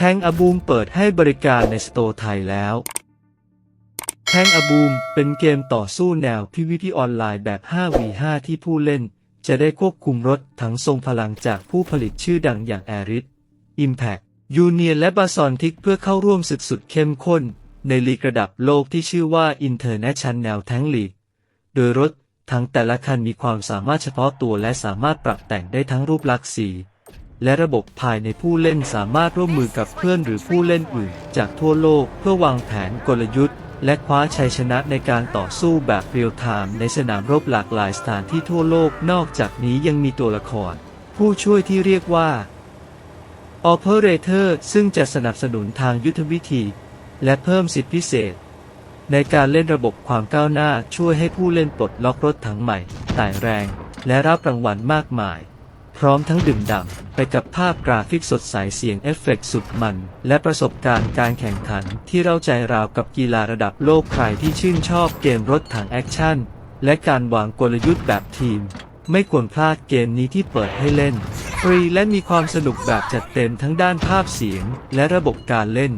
แทงอบูมเปิดให้บริการในสโตร์ไทยแล้ว แทงอบูมเป็นเกมต่อสู้แนว PVP ออนไลน์แบบ 5v5 ที่ผู้เล่น จะได้ควบคุมรถถังทรงพลังจากผู้ผลิตชื่อดังอย่าง a r i s Impact Union และ b a s o n t i c เพื่อเข้าร่วมศึกสุดเข้มข้น ในลีกระดับโลกที่ชื่อว่า International Tank League โดยรถทั้งแต่ละคันมีความสามารถเฉพาะตัวและสามารถปรับแต่งได้ทั้งรูปลักษณ์สี และระบบภายในผู้เล่นสามารถร่วมมือกับเพื่อนหรือผู้เล่นอื่น จากทั่วโลกเพื่อวางแผนกลยุทธ์ และคว้าชัยชนะในการต่อสู้แบบเรียลไทม์ในสนามรบหลากหลายสถานที่ทั่วโลกนอกจากนี้ยังมีตัวละคร ผู้ช่วยที่เรียกว่า Operator ซึ่งจะสนับสนุนทางยุทธวิธี และเพิ่มสิทธิพิเศษ ในการเล่นระบบความก้าวหน้าช่วยให้ผู้เล่นปลดล็อกรถถังใหม่ไต่แรง และรับรางวัลมากมาย พร้อมทั้งดื่มด่ำไปกับภาพกราฟิกสดใสเสียงเอฟเฟกต์สุดมัน และประสบการณ์การแข่งขันที่เราใจราวกับกีฬาระดับโลกใครที่ชื่นชอบเกมรถถังแอคชั่น และการวางกลยุทธ์แบบทีม ไม่ควรพลาดเกมนี้ที่เปิดให้เล่น ฟรีและมีความสนุกแบบจัดเต็มทั้งด้านภาพเสียง และระบบการเล่น